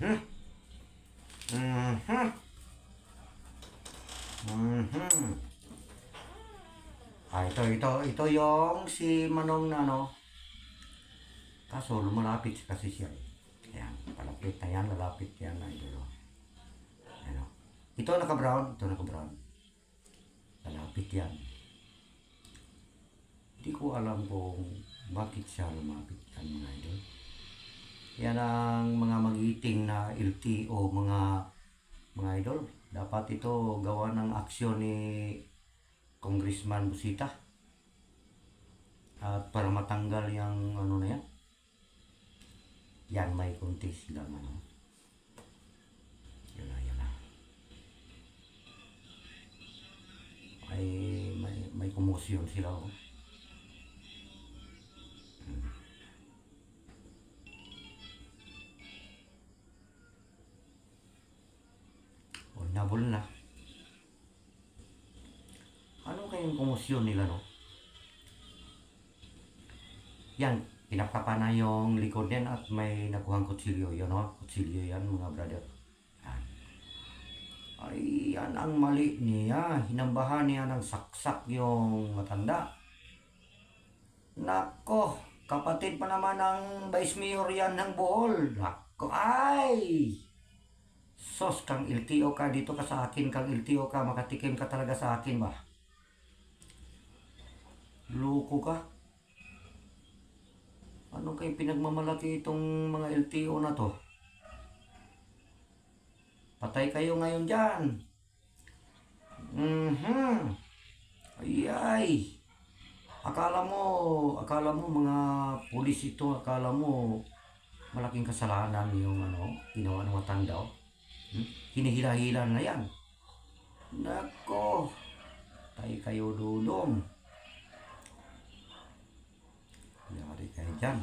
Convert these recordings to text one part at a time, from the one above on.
Mhm. Mhm. Mhm. Ah, ito, ito, ito yung si Manong na ano. Kaso lumalapit kasi siya. eh. Ayan, palapit na yan, lalapit yan ito. Ano. Ito naka-brown, ito naka-brown. Lalapit yan. Hindi ko alam kung bakit siya lumapit yan mga idol. Yan ang mga magiting na LTO mga mga idol. Dapat ito gawa ng aksyon ni Congressman Busita. At para matanggal yung ano na yan. Yan may kunti silang ano. Yan na, yan na. May, may, may komosyon sila. Oh. Komosyon nila, no? Yan, pinapapa na yung likod yan at may nakuhang kutsilyo. Yan, no? Kutsilyo yan, mga brother. Yan. Ay, yan ang mali niya. Hinambahan niya ng saksak yung matanda. Nako, kapatid pa naman ng Vice Mayor yan ng Bohol. Nako, ay! Sos, kang LTO ka, dito ka sa akin, kang LTO ka, makatikim ka talaga sa akin ba? Loko ka? Ano kayo pinagmamalaki itong mga LTO na to? Patay kayo ngayon dyan. Mhm. Ay ay. Akala mo, akala mo mga pulis ito, akala mo malaking kasalanan yung ano, ginawa ng matanda. Oh. Hmm? Hinihila-hila na yan. Nako. Tayo kayo dudong. Yari kayo dyan.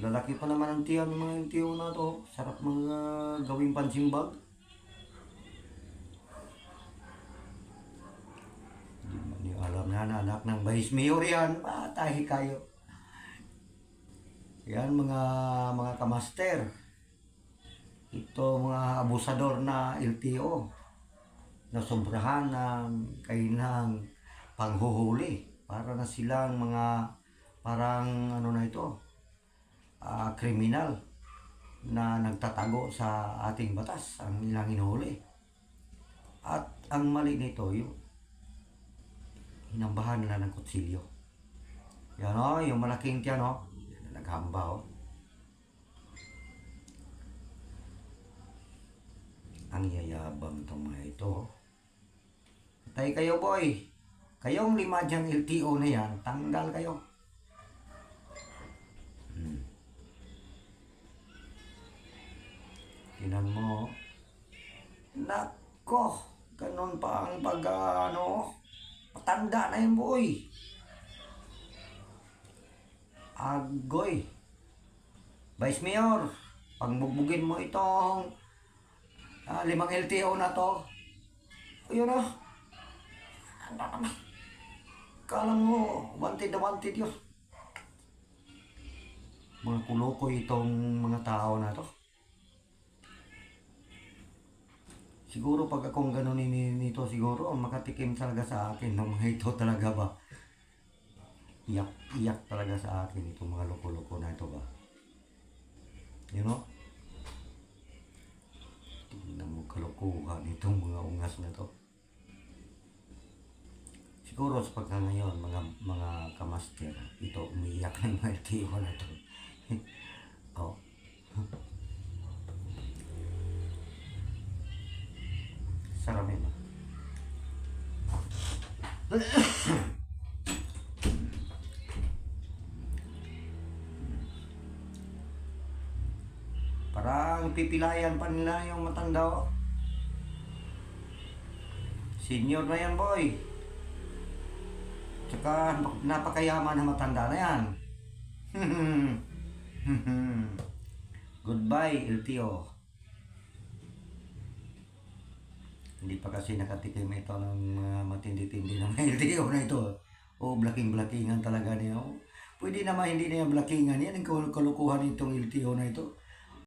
Lalaki pa naman ang tiyan mga tiyo na to. Sarap mga gawing pansimbag. Hindi alam na na anak ng Vice Mayor yan. Patay kayo. Yan mga mga kamaster. Ito mga abusador na LTO na sobrahan ng kainang panghuhuli para na silang mga parang ano na ito ah, kriminal na nagtatago sa ating batas ang ilang inuhuli at ang mali nito yung hinambahan nila ng kutsilyo yan o, yung malaking tiyan o yan, naghamba o ang yayabang itong mga ito. Patay kayo, boy. Kayong lima dyan LTO na yan, tanggal kayo. Hmm. Tinan mo. Nako, ganun pa ang pag, ano, patanda na yun, boy. Agoy. Vice Mayor, pagbugbugin mo itong Ah, limang LTO na to. Ayun na. Ano naman. Kala mo, wanted na wanted yun. Mga kuloko itong mga tao na to. Siguro pag akong ganun ni nito siguro, ang makatikim talaga sa akin ng mga ito talaga ba. Iyak, iyak talaga sa akin itong mga loko-loko na ito ba. You know? Tingnan mo kalokohan itong mga ungas na to. Siguro sa pagka ngayon, mga mga kamaster, ito umiiyak ng mga LTO na to. oh. Sarap yun. ah. Parang pipilayan pa nila yung matanda. oh. Senior na yan, boy. Tsaka napakayaman na matanda na yan. Goodbye, LTO. Hindi pa kasi nakatikim ito ng mga matindi-tindi ng LTO na ito. Oh, blaking-blakingan talaga niya. Oh. Pwede naman hindi na yung blakingan yan, ang kal- kalukuhan nitong LTO na ito.